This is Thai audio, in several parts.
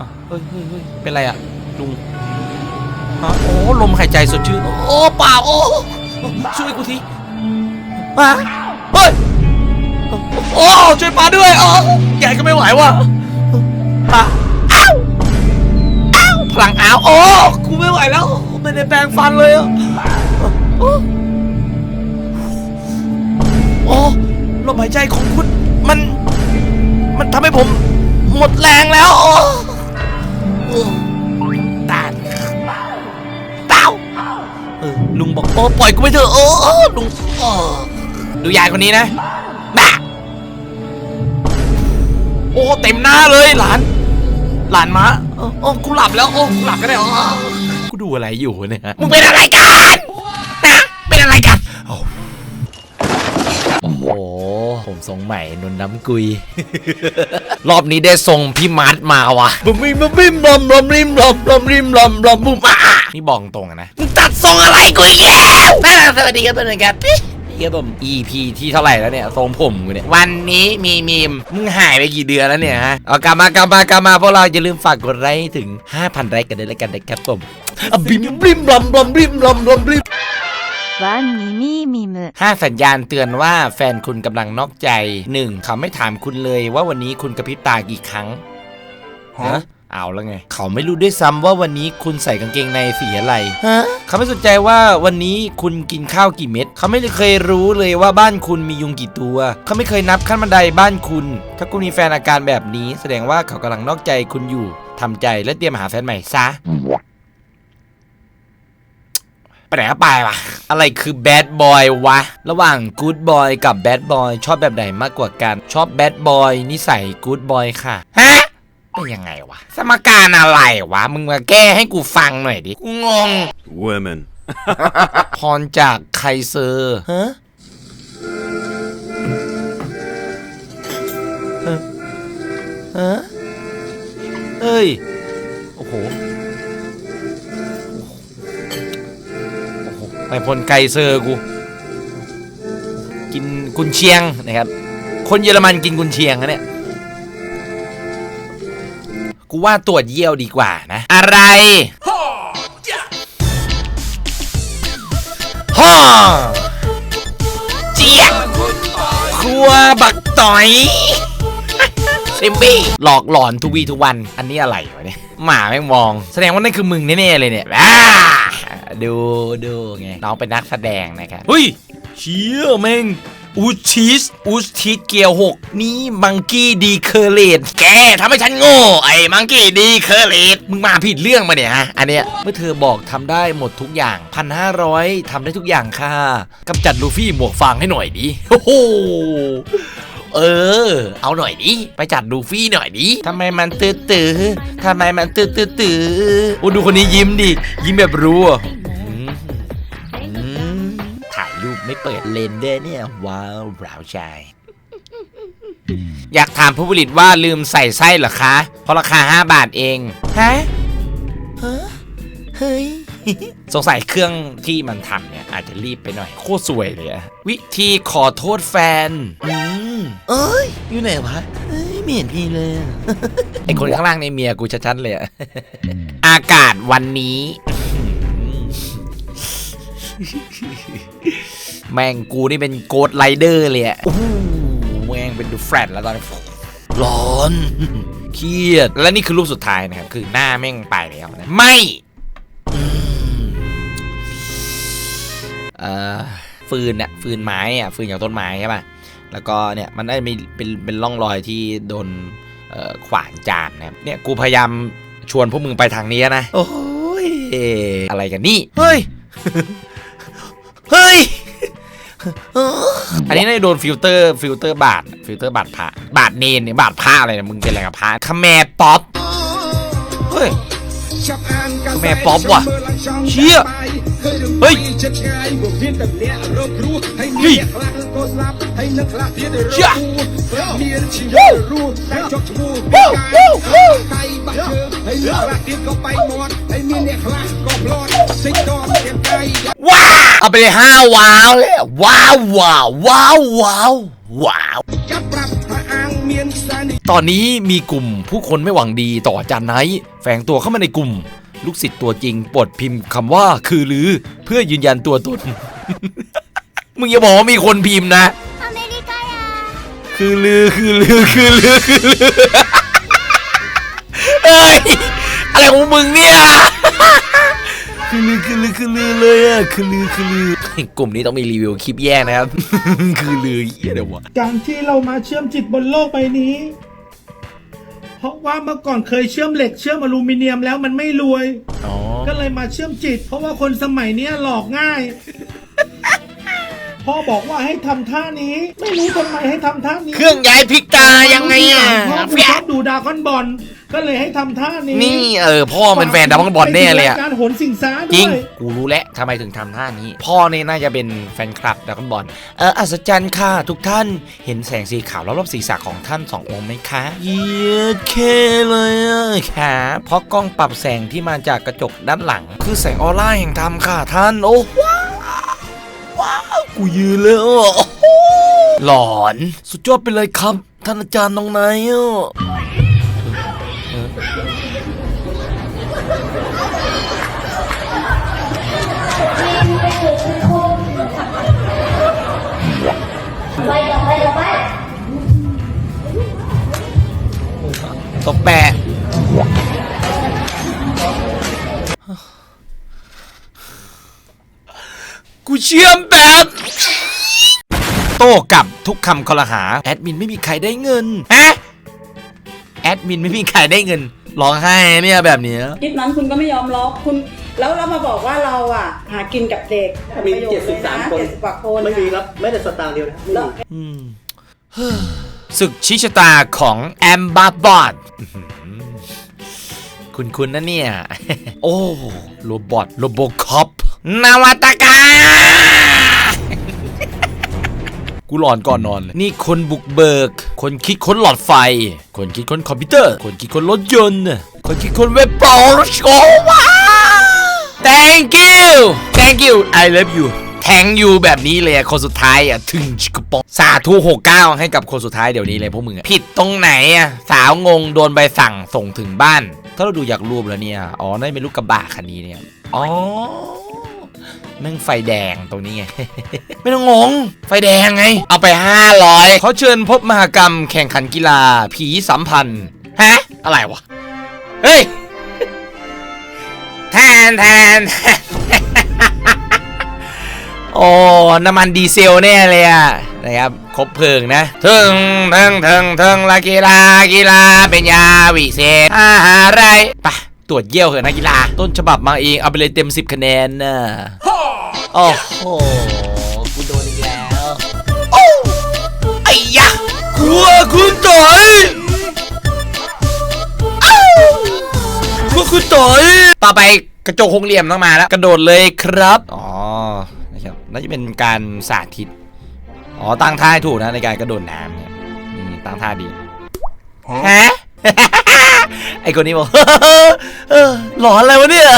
อะเฮ้ยเฮ้ยเฮ้ยเป็นไรอะลุงฮะโอ้ลมหายใจสดชื่นโอ้เปล่าโอ้ช่วยกูทีมาเฮ้ยโอ้ช่วยปาด้วยโอ้ใหญ่ก็ไม่ไหวว่ะปาอ้าวอ้าวพลังอ้าวโอ้กูไม่ไหวแล้วไม่ได้แปรงฟันเลยอะโอ้โอ้ลมหายใจของคุณมัน มันทำให้ผม หมดแรงแล้วโอ้โอ้ ตาเต้าเออลุงบอกโอ้ปล่อยกูไปเถอะโอ้โอ้ลุงโอ้ดูยายคนนี้นะบ้าโอ้เต็มหน้าเลยหลาน หลานมาโอ้กูหลับแล้วโอ้กูหลับก็ได้โอ้กูดูอะไรอยู่เนี่ยมึงเป็นอะไรกันนะเป็นอะไรกันโอ้โอ้โหผมทรงใหม่นนน้ำกุย รอบนี้ได้ทรงพี่มัดมาว่ะบุมบิมบุมบิมบลอมบลอมริมบลอมบลอมริมบลอมบลอมบุมอะนี่บอกตรงอะนะมึงตัดทรงอะไรกูอีกแล้วน่สวัสดีครับเพื่อนๆครับครับผม EP ที่เท่าไหร่แล้วเนี่ยทรงผมกูเนี่ยวันนี้มีมีมมึงหายไปกี่เดือนแล้วเนี่ยฮะเอากลับมากลับมากลับมาพวกเราอย่าลืมฝากกดไลค์ให้ถึง 5,000ไลค์กันด้วยแล้วกันนะครับผมอะบิมบิมบลอมบลอมริมบลอมบลอมริม วันนี้มีมีมือ 5 สัญญาณเตือนว่าแฟนคุณกำลังนอกใจหนึ่งเขาไม่ถามคุณเลยว่าวันนี้คุณกระพริบตากี่ครั้งฮะ ฮะเอาแล้วไง เขาไม่รู้ด้วยซ้ำว่าวันนี้คุณใส่กางเกงในสีอะไร ฮะ เขาไม่สนใจว่าวันนี้คุณกินข้าวกี่เม็ด เขาไม่เคยรู้เลยว่าบ้านคุณมียุงกี่ตัว เขาไม่เคยนับขั้นบันไดบ้านคุณ ถ้าคุณมีแฟนอาการแบบนี้ แสดงว่าเขากำลังนอกใจคุณอยู่ทำใจและเตรียมหาแฟนใหม่ซะ ไปไหนก็ไปวะอะไรคือแบดบอยวะ ระหว่างกู๊ดบอยกับแบดบอยชอบแบบไหนมากกว่ากัน ชอบแบดบอยนิสัยกู๊ดบอยค่ะ ฮะเป็นยังไงวะ สมการอะไรวะ มึงมาแก้ให้กูฟังหน่อยดิ กูงง Women. พรจากไคเซอร์ฮะฮะฮะเฮ้ย โอ้โห ไปพลไกเซอร์กู กินกุนเชียงนะครับ คนเยอรมันกินกุนเชียงนะเนี่ยกูว่าตรวจเยี่ยวดีกว่านะ อะไรฮ่อเจี๊ยบครัวบักต่อยซิมบี้หลอกหลอนทุกวีทุกวัน อันนี้อะไรวะเนี่ย หมาแม่งมอง แสดงว่านั่นคือมึงแน่ๆเลยเนี่ยอ่า ดูดูไงน้องเป็นนักแสดงนะครับเฮ้ยเชี่ยแม่งอูชีสอูชีสเกียวหกนี่มังกี้ดีเคอร์เลตแกทำให้ฉันโง่ไอ้มังกี้ดีเคอร์เลตมึงมาผิดเรื่องมาเนี่ยฮะ อันเนี้ยเมื่อเธอบอกทำได้หมดทุกอย่างพันห้าร้อยทำได้ทุกอย่างค่ะกำจัดลูฟี่หมวกฟางให้หน่อยดิโอ้โห เออ เอาหน่อยดิไปจัดลูฟี่หน่อยดิทำไมมันตื้อตื้อทำไมมันตื้อตื้อตื้อโอ้ดูคนนี้ยิ้มดิ ยิ้มแบบรู้อะอืมอืมถ่ายรูปไม่เปิดเลนส์ด้วยเนี่ย ว้าวบราวชายอยากถามผู้ผลิตว่าลืมใส่ไส้เหรอคะ เพราะราคา 5 บาทเอง ฮะฮะเฮ้ย สงสัยเครื่องที่มันทำเนี่ย อาจจะรีบไปหน่อย โคตรสวยเลยอะวิธีขอโทษแฟนอืม เอ้ย อยู่ไหนวะเอ้ยไม่เห็นพี่เลยอะ ไอคนข้างล่างในเมียกูชัดๆเลยอะ อากาศวันนี้ แม่งกูนี่เป็นโกดไรเดอร์เลยอะโอ้โหแม่งเป็นดูแฟรดแล้วตอนนี้ร้อน เครียด และนี่คือรูปสุดท้ายนะครับ คือหน้าแม่งไปแล้วนะ ไม่อืมเอ่อฟืนอะฟืนไม้อะฟืนจากต้นไม้ใช่ป่ะ แล้วก็เนี่ยมันได้มีเป็นเป็นร่องรอยที่โดนเอ่อขวางจามนะครับเนี่ยกูพยายามชวนพวกมึงไปทางนี้นะ โอ้ยอะไรกันนี่ เฮ้ย เฮ้ย อันนี้น่าจะโดนฟิลเตอร์ฟิลเตอร์บาทฟิลเตอร์บาทพระบาทเนนเนี่ยบาทพระอะไรเนี่ยมึงเป็นอะไรกับพระคาแมป๊อป เฮ้ย แม่ป๊อปว่ะเชี่เชี่ยยเฮ้เฮ้ยยเฮ้เฮ้ยยเชี่เชี่ยยวู้วู้วู้วู้วู้วู้ว้าวเอาไปเลยห้าว้าวเลยว้าวว้าวว้าวว้าว ตอนนี้มีกลุ่มผู้คนไม่หวังดีต่ออาจารย์ไนท์แฝงตัวเข้ามาในกลุ่ม ลูกศิษย์ตัวจริงโปรดพิมพ์คำว่าคือลือเพื่อยืนยันตัวตน มึงอย่าบอกว่ามีคนพิมพ์นะ คือลือคือลือคือลือคือลือเอ้ยอะไรของมึงเนี่ย คือลือคือลือคือลือเลยอะคือลือคือลือกลุ่มนี้ต้องมีรีวิวคลิปแยกนะครับ คือลือเหี้ยเดี๋ยววะการที่เรามาเชื่อมจิตบนโลกใบนี้ เพราะว่าเมื่อก่อนเคยเชื่อมเหล็กเชื่อมอลูมิเนียมแล้วมันไม่รวย อ๋อ ก็เลยมาเชื่อมจิต เพราะว่าคนสมัยเนี้ยหลอกง่าย พ่อบอกว่าให้ทำท่านี้ ไม่รู้ทำไมให้ทำท่านี้ เครื่องย้ายพริกตายังไงอะพ่อกูชอบดูดราก้อนบอลก็เลยให้ทำท่านี้ นี่เออพ่อเป็นแฟนดาวน์บอลแน่เลยอะการโหนสิ่งซ้าจริด้งวยกูรู้แล้วทำไมถึงทำท่านี้ พ่อเนี่ยน่าจะเป็นแฟนคลับดาวน์บอลเอออัศจรรย์ค่ะทุกท่านเห็นแสงสีขาวรอบๆศีรษะของท่านสององค์ไหมคะเยี่ยเคเลยอะค่ะเพราะกล้องปรับแสงที่มาจากกระจกด้านหลัง คือแสงออร่าแห่งธรรมค่ะท่านโอ้ว้าวว้าว กูยืนเลยอะโอ้โหหลอน สุดยอดไปเลยครับ ท่านอาจารย์น้องนายอะตบแปะ กูเชื่อมแบบโต้กลับทุกคำคอรหา แอดมินไม่มีใครได้เงินฮะแอดมินไม่มีใครได้เงินร้องไห้เนี่ยแบบเนี้ยคลิปนั้นคุณก็ไม่ยอมล็อกคุณ แล้วเรามาบอกว่าเราอะ หากินกับเด็กมีประโยชน์เลยนะ73คนเจ็ดสิบกว่าคนไม่มีรับแม้แต่สตางค์เดียวนะไม่มีอืมเฮ้อศึกชิชะตาของแอมบาบอดคุณคุณนะเนี่ย โอ้โรบอทโรโบคอป นวัตกรรมกูหลอนก่อนนอนเลยนี่คนบุกเบิก คนคิดค้นหลอดไฟ คนคิดค้นคอมพิวเตอร์ คนคิดค้นรถยนต์ คนคิดค้นเว็บเปล่าโอว้า thank you thank you I love you แทงยูแบบนี้เลยอะคนสุดท้ายอะถึงชิกปองสาธุหกเก้าให้กับคนสุดท้ายเดี๋ยวนี้เลยพวกมึงผิดตรงไหนอะสาวงงโดนใบสั่งส่งถึงบ้าน ถ้าเราดูอยากรูปแล้วเนี่ย อ๋อน่าจะเป็นลูกกระบะคันนี้เนี่ย อ๋อ แม่งไฟแดงตรงนี้ไง ไม่ต้องงง ไฟแดงไง เอาไป 500เขาเชิญพบมหกรรมแข่งขันกีฬา ผีสัมพันธ์ฮะ อะไรวะ เฮ้ยแทนแทนโอ้ น้ำมันดีเซลแน่เลยอะนะครับครบเพลิงนะถึงถึงถึงถึงละกีฬากีฬาเป็นยาวิเศษอะไรไปะตรวจเยี่ยวเหอะนักกีฬาต้นฉบับมาเอง เอาไปเลยเต็ม 10 คะแนนนะ โอ้โห กูโดนอีกแล้วโอ้ไอ้ยะกลัวคุณต่อยอ้าวกลัวคุณต่อย ต่อไปกระจกหกเหลี่ยมต้องมาแล้ว กระโดดเลยครับ อ๋อ นะครับ น่าจะเป็นการสาธิต อ๋อ ตั้งท่าให้ถูกนะในการกระโดดน้ำเนี่ยนี่ตั้งท่าดี ฮะ ไอคนนี้บอก เออหลอนอะไรวะเนี่ย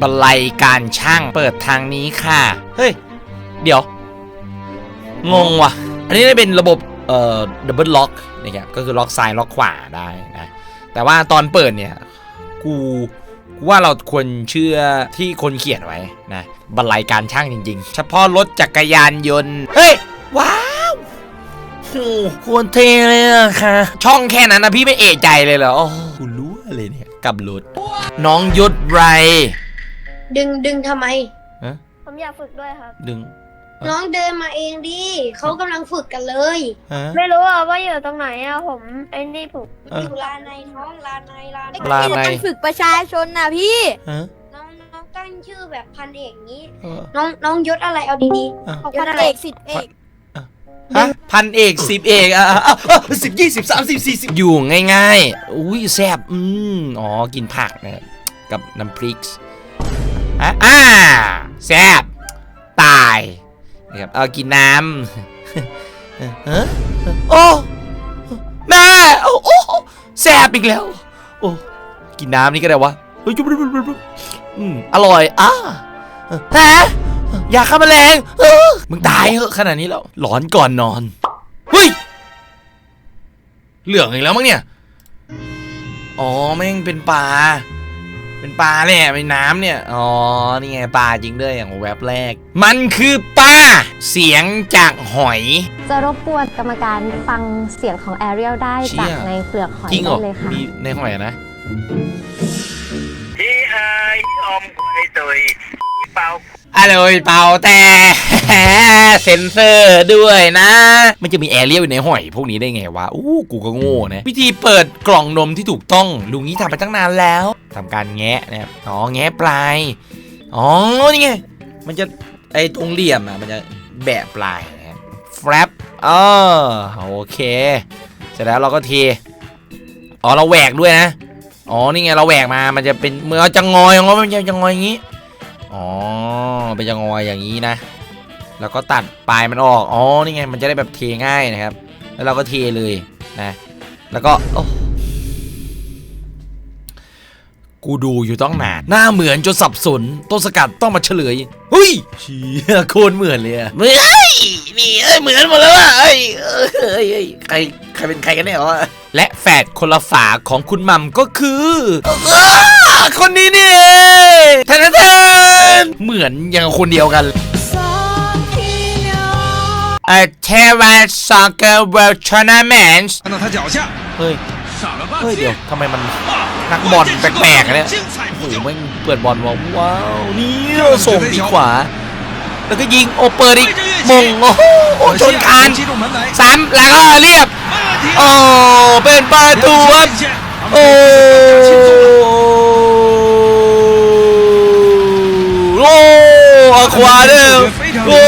บันไลการช่างเปิดทางนี้ค่ะ เฮ้ย เดี๋ยว งงว่ะ อันนี้ได้เป็นระบบเอ่อดับเบิลล็อกนะครับก็คือล็อกซ้ายล็อกขวาได้นะ แต่ว่าตอนเปิดเนี่ย กูกูว่าเราควรเชื่อที่คนเขียนไว้นะบรรลัยการช่างจริงๆ เฉพาะรถจักรยานยนต์ เฮ้ย ว้าวโอ้โหคตรเทเลยอะค่ะ ช่องแค่นั้นนะพี่ไม่เอะใจเลยเหรอโอ้โหกูรู้อะไรเนี่ย กับรถน้องยศไร ดึงดึงทำไม ผมอยากฝึกด้วยครับ ดึงน้องเดินมาเองดิเขากำลังฝึกกันเลยฮะ ไม่รู้อะว่าอยู่ตรงไหนอะผมไอ้นี่ผมเอออยู่ลานในท้องลานในลานในลาในฝึกประชาชนนะพี่ ฮะน้องน้องตั้งชื่อแบบพันเอกนี้ เออ น้องน้องยศอะไรเอาดีอะๆพันเอกสิทธิเอก ฮะพันเอกสิบเอกอะสิบยี่สิบสามสิบสี่สิบอยู่ง่ายๆ อุ้ยแซ่บอืมอ๋อ กินผักนะครับกับน้ำพริก อะอ่าแซบตายนะครับเอากินน้ำฮะโอ้แม่โอ้โอแซบอีกแล้วโอ้กินน้ำนี่ก็ได้วะอืมอร่อยอะฮะอยากฆ่าแมลงมึงตายเหอะขนาดนี้แล้วหลอนก่อนนอนเฮ้ยเหลืองอีกแล้วมั้งเนี่ย อ๋อแม่งเป็นปลา เป็นปลาแหละเป็นน้ำเนี่ย อ๋อ นี่ไงปลาจริงด้วยอย่างแวบแรก มันคือปลา เสียงจากหอย จะรบกวนกรรมการฟังเสียงของแอเรียลได้เชี่ยจากในเปลือกหอยจริงเหรได้อเลยค่ะ มีในหอยอะนะอะเล ยเป่าแต่เซ็นเซอร์ด้วยนะ มันจะมีแอเรียลอยู่ในหอย พวกนี้ได้ไงวะอู้กูก็โง่นะวิธีเปิดกล่องนมที่ถูกต้อง ลุงนี้ทำไปตั้งนานแล้วทำการแงะนะครับอ๋อแงะปลายอ๋อนี่ไงมันจะไอ้ตรงเหลี่ยมอะมันจะแบะปลายนะครับแฟรปอ๋อโอเคเสร็จแล้วเราก็เทอ๋อเราแหวกด้วยนะอ๋อนี่ไงเราแหวกมามันจะเป็นเมื่อจะงอยของเรามันจะจะงอยอย่างนี้ อ๋อเป็นจะงอยอย่างนี้นะ แล้วก็ตัดปลายมันออก อ๋อ นี่ไง มันจะได้แบบเทง่ายนะครับ แล้วเราก็เทเลยนะ แล้วก็โอ้กูดูอยู่ต้องนานหน้าเหมือนจนสับสน ต้นสกัดต้องมาเฉลยเฮ้ยเชี่ยโคตรเหมือนเลยอะเฮ้ยนี่เอ้ยเหมือนหมดแล้วอะเอ้ยเอ้ยเอ้ยเอ้ยใครใครเป็นใครกันแน่วะและแฝดคนละฝาของคุณมัมก็คืออ้า คนนี้นี่เองแทนแทนเหมือนยังคนเดียวกัน A t e r a Soccer World Tournament 看到他脚下， เฮ้ย 傻了吧 เฮ้ย 唧 เดี๋ยวทำไมมัน 啊 นักบอลแปลกๆอะเนี่ย 精彩 โอ้ 不 โห 久。 แม่งเปิดบอลว่าว้าว นี่ส่งปีกขวา แล้วก็ยิงโอเปิดอีกมงโอ้โหโอ้ชนคาน 击中门来， ซ้ำแล้วก็เรียบ 没问题。 โอ้ เป็นประตูครับ 线， โอ้ อขวาเด้อโอ้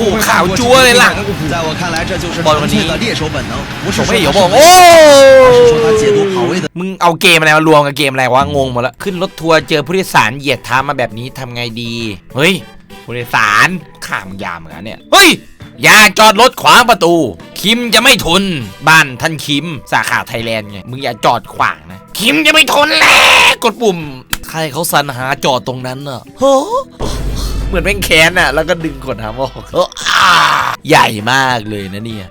โหขาวจั๊วเลยล่ะบอลคนนี้ผมไม่เหี่ยวบอกโอ้มึงเอาเกมอะไรมารวมกับเกมอะไรวะงงหมดละขึ้นรถทัวร์เจอผู้โดยสารเหยียดท้ามาแบบนี้ทำไงดี เฮ้ยผู้โดยสารข้ามยามเหมือนนเนี่ยเฮ้ยอย่าจอดรถขวางประตู คิมจะไม่ทน บ้านท่านคิมสาขาไทยแลนด์ไง มึงอย่าจอดขวางนะ คิมจะไม่ทนแล้วกดปุ่ม ใครเขาสรรหาจอดตรงนั้นอะโห มือนแม่งแค้นอะ แล้วก็ดึงกดหามออกเอออ่าใหญ่มากเลยนะเนี่ย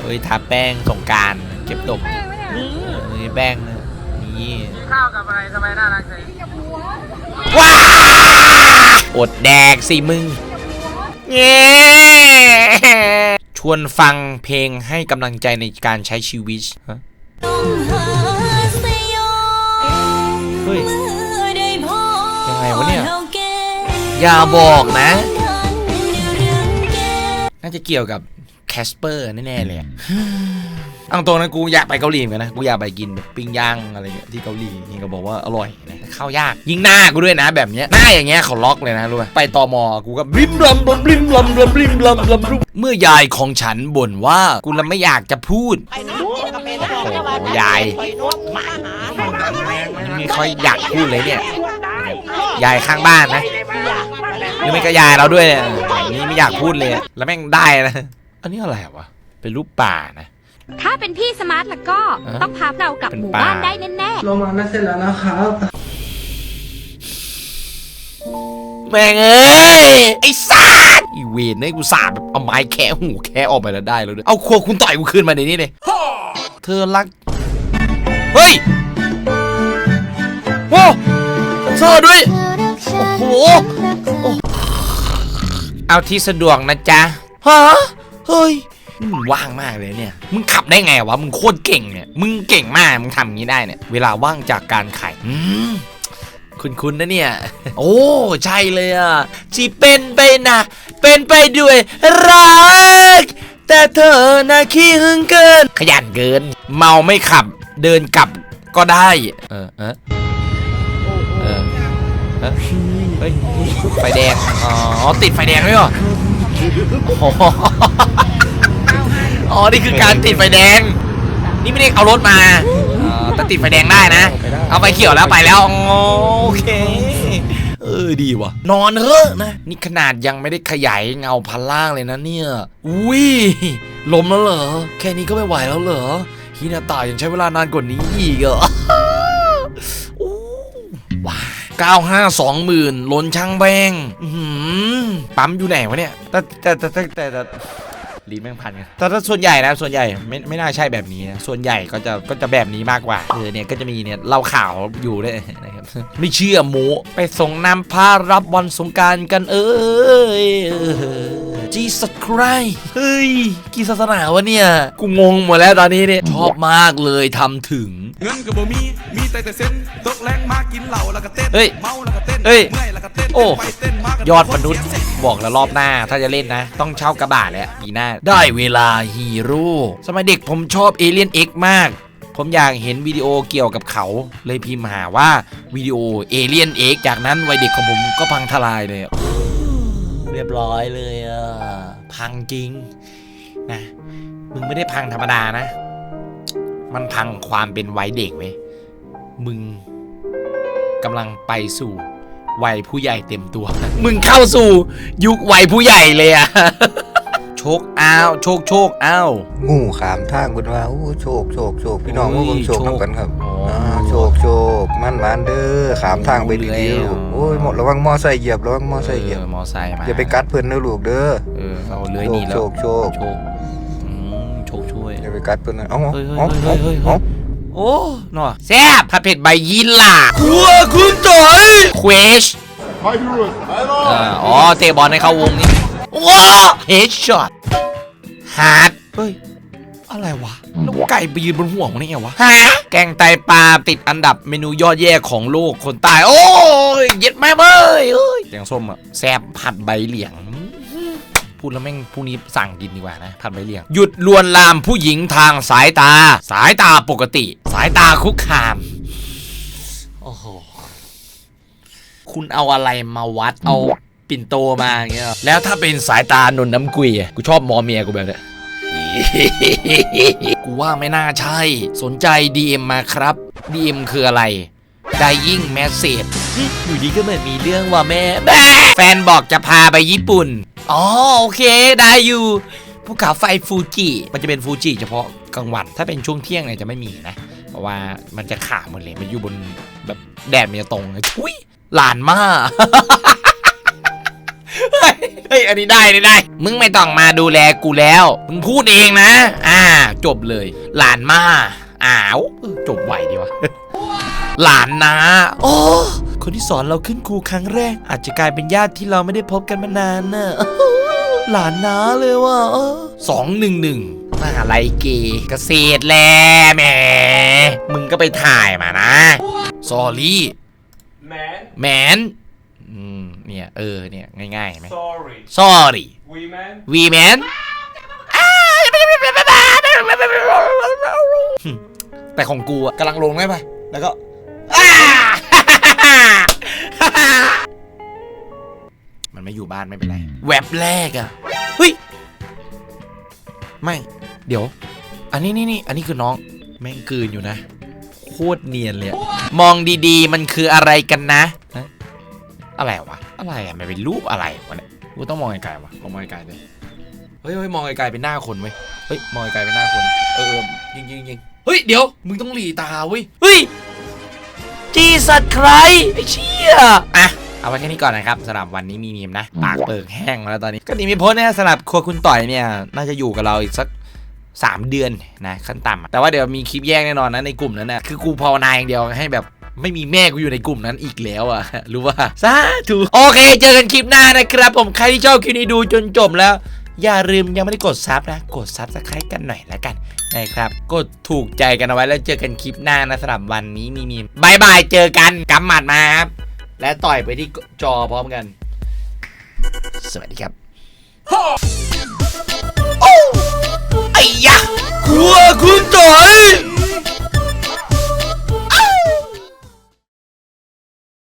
เฮ้ยทาแป้งสงกรารเก็บตกนี่แป้งนะนี่ข้าวกับอะไรทำไมน่ารักจังว้าอดแดกสิมึงเย้ชวนฟังเพลงให้กำลังใจในการใช้ชีวิตฮะ อย่าบอกนะ น่าจะเกี่ยวกับแคสเปอร์แน่ๆเลยอะเอาตรงนะกูอยากไปเกาหลีเหมือนกันนะ กูอยากไปกินแบบปิ้งย่างอะไรเงี้ยที่เกาหลีนี่ก็บอกว่าอร่อยนะข้าวยาก ยิงหน้ากูด้วยนะแบบเนี้ยหน้าอย่างเงี้ยเขาล็อกเลยนะรู้ไหมไปตอมอกูก็บลิมลำบลิมบลิมลำบลิมบลิมลำลำรุเมื่อยายของฉันบ่นว่ากูละไม่อยากจะพูด โอ้ยาย ไม่ค่อยอยากพูดเลยเนี่ย ยายข้างบ้านนะ หรือไม่ก็ยายเราด้วยเนี่ยนี่ไม่อยากพูดเลย แล้วแม่งได้นะ อันนี้อะไรวะ เป็นรูปป่านะ ถ้าเป็นพี่สมาร์ทแล้วก็เออต้องพาเรากลับเป็นหมู่ป่าบ้านได้แน่ลงมาไม่เสร็จแล้วนะครับแม่งเอ้ยไอ้สาดอีเวนเนี่ยกูสาดแบบเอาไม้แคะหูแคะออกไปแล้วได้แล้วด้วยเอาครัวคุณต่อยกูคืนมาในนี้เลยเธอรัก เฮ้ย โว้เซอร์ด้วย โอ้เอาที่สะดวกนะจ๊ะฮะเฮ้ยมึงว่างมากเลยเนี่ย มึงขับได้ไงวะ มึงโคตรเก่งเนี่ย มึงเก่งมาก มึงทำอย่างนี้ได้เนี่ย เวลาว่างจากการขายคุณคุณนะเนี่ย โอ้ ใช่เลยอะที่เป็นไปนะ เป็นไปด้วยรัก แต่เธอนะขี้หึงเกิน ขยันเกิน เมาไม่ขับ เดินกลับก็ได้ เออ เออเออ ฮ้ยไฟแดง อ๋อ ติดไฟแดงด้วยเหรออ๋ออ๋อ นี่คือการติดไฟแดง นี่ไม่ได้เอารถมาอ่อแต่ติดไฟแดงได้นะ เอาไฟเขียวแล้วไปแล้วอ๋อโอเค เออดีว่ะ นอนเถอะนะ นี่ขนาดยังไม่ได้ขยายเงาพันล่างเลยนะเนี่ย อุ้ยล้มแล้วเหรอ แค่นี้ก็ไม่ไหวแล้วเหรอฮินาตายังใช้เวลานานกว่านี้อีกเหรอ อู้ว้าย95 20,000ล้นช่างแบงอื้อหือปั๊มอยู่ไหนวะเนี่ย แต่แต่แต่แต่แต่แต่ลิ้นแม่งพันกันแต่ถ้าส่วนใหญ่นะ ส่วนใหญ่ไม่ไม่น่าใช่แบบนี้นะ ส่วนใหญ่ก็จะก็จะแบบนี้มากกว่า เออเนี่ยก็จะมีเนี่ยเล่าข่าวอยู่ด้วยนะครับ ไม่เชื่อโมไปส่งน้ำพารับวันสงกรารกันเอ้ย จีสัครเฮ้ย กี่ศาสนาวะเนี่ย กูงงหมดแล้วตอนนี้เนี่ย ชอบมากเลยทำถึง เงินก็บ่มี มีแต่แต่เส้นตกแรงมากินเหล้าแล้วก็เต้นเฮ้ยเมาแล้วก็เต้นเฮ้ยเมื่อยแล้วก็เต้นโอ้เต้นไปเต้นมากันยอดมนุษย์ บอกแล้วรอบหน้าถ้าจะเล่นนะ ต้องเช่ากระบะแหละปีหน้า ได้เวลาฮีโร่สมัยเด็กผมชอบเอเลียนเอ็กมาก ผมอยากเห็นวิดีโอเกี่ยวกับเขา เลยพิมพ์หาว่าวิดีโอเอเลียนเอ็กจากนั้นวัยเด็กของผมก็พังทลายเลย เรียบร้อยเลยอะพังจริงนะมึงไม่ได้พังธรรมดานะ มันพังความเป็นวัยเด็กเว้ยมึงกำลังไปสู่วัยผู้ใหญ่เต็มตัว มึงเข้าสู่ยุควัยผู้ใหญ่เลยอะโชคอ้าวโชคโชคอ้าวงูขามทางเพิ่นว่าโอ้โชคโชคโชคพี่น้องโอ้มายเบิ่งโชคโชคนํกันครับอ๋ออ่าโชค โชคมันหวานเด้อขามทางไปดีโอ้ยๆลูกโอ้ยหมดระวังมอไซค์เหยียบระวังมอไซค์เหยียบเออมอไซค์มาอย่าไปกัดเพิ่นเด้อลูกเด้อเออเอาเลื้อยหนีแล้วโชคโชคโชคอืมโชคช่วยอย่าไปกัดเพิ่นนะเอ้าเฮ้ยเฮ้ยเอ้าเฮ้ยเฮ้ยเฮ้ยเอ้าโอ้หน่อแซ่บผัดเผ็ดใบยีหล่าครัวคุณต่อยเควชอ่าอ๋อเตะบอลในเข้าวงนี่ว้าเฮดช็อตฮาร์ดเฮ้ย อะไรวะแล้วไก่ไปยืนบนหัวมันได้ไงวะฮะแกงไตปลาติดอันดับเมนูยอดแย่ของโลกคนตายโอ้ยเย็ดแม่เบ้ยเอ้ยแกงส้มอะแซ่บผัดใบเหลียงพูดแล้วแม่งพรุ่งนี้สั่งกินดีกว่านะผัดใบเหลียง หยุดลวนลามผู้หญิงทางสายตา สายตาปกติ สายตาคุกคามโอ้โหคุณเอาอะไรมาวัดเอาปิ่นโตมาอย่างเงี้ยเหรอแล้วถ้าเป็นสายตานนน้ำกุยอะกูชอบมอเมียกูแบบเนี้ย กูว่าไม่น่าใช่ สนใจ DM มาครับ DM คืออะไร Dying Message อยู่ดีก็เหมือนมีเรื่องว่าแม่แม่แฟนบอกจะพาไปญี่ปุ่น อ๋อ โอเค ได้อยู่ภูเขาไฟฟูจิมันจะเป็นฟูจิเฉพาะกลางวันถ้าเป็นช่วงเที่ยงเนี่ยจะไม่มีนะ เพราะว่ามันจะขาดหมดเลย มันอยู่บนแบบแดดมันจะตรงเลยทุยหลานมาก เฮ้ยเฮ้ย อันนี้ได้ได้ได้ มึงไม่ต้องมาดูแลกูแล้ว มึงพูดเองนะ อ่า จบเลย หลานมา อ้าวเออจบไวดีวะ หลานนะโอ้คนที่สอนเราขึ้นครูครั้งแรก อาจจะกลายเป็นญาติที่เราไม่ได้พบกันมานานน่ะหลานนาเลยว่ะสองหนึ่งหนึ่งมหาลัยเกย์เกษตรแลแหม มึงก็ไปถ่ายมานะ สอรี่แมนแมนอืม เนี่ยเออเนี่ยง่ายๆไหม sorry sorry we man วีแมนแต่ของกูอะกำลังลงได้ปะแล้วก็อ้ามันไม่อยู่บ้านไม่เป็นไร แวบแรกอะเฮ้ย ไม่ เดี๋ยว อันนี้นี่นี่อันนี้คือน้อง แม่งกลืนอยู่นะ โคตรเนียนเลยอะมองดีๆ มันคืออะไรกันนะฮะอะไรวะ อะไรอะมันเป็นรูปอะไรวะเนี่ยกูต้องมองไกลๆวะมองไกลๆเลยเฮ้ยเฮ้ยมองไกลๆเป็นหน้าคนเว้ยเฮ้ยมองไกลๆเป็นหน้าคน เออเออยิงยิงยิงเฮ้ยเดี๋ยวมึงต้องหลีตาเว้ยเฮ้ยจีสัตใครไอ้เชี่ยอะเอาไว้แค่นี้ก่อนนะครับสำหรับวันนี้มีมีมนะปากเปิกแห้งแล้วตอนนี้ ก็ดีมีโพสต์นะสำหรับครัวคุณต่อยเนี่ยน่าจะอยู่กับเราอีกสัก3 เดือนนะขั้นต่ำอะแต่ว่าเดี๋ยวมีคลิปแยกแน่นอนนะในกลุ่มนั้นนะคือกูภาวนาอย่างเดียวให้แบบ ไม่มีแม่กูอยู่ในกลุ่มนั้นอีกแล้วอะรู้ว่าสาธุโอเค เจอกันคลิปหน้านะครับ ผมใครที่ชอบคลิปนี้ดูจนจบแล้ว อย่าลืมยังไม่ได้กดซับนะ กดซับสไครต์กันหน่อยละกันนะครับ กดถูกใจกันเอาไว้แล้วเจอกันคลิปหน้านะสำหรับวันนี้มีมีบายบายเจอกันกำหมัดมาครับและต่อยไปที่จอพร้อมกัน สวัสดีครับโอ้ไอ้ยะ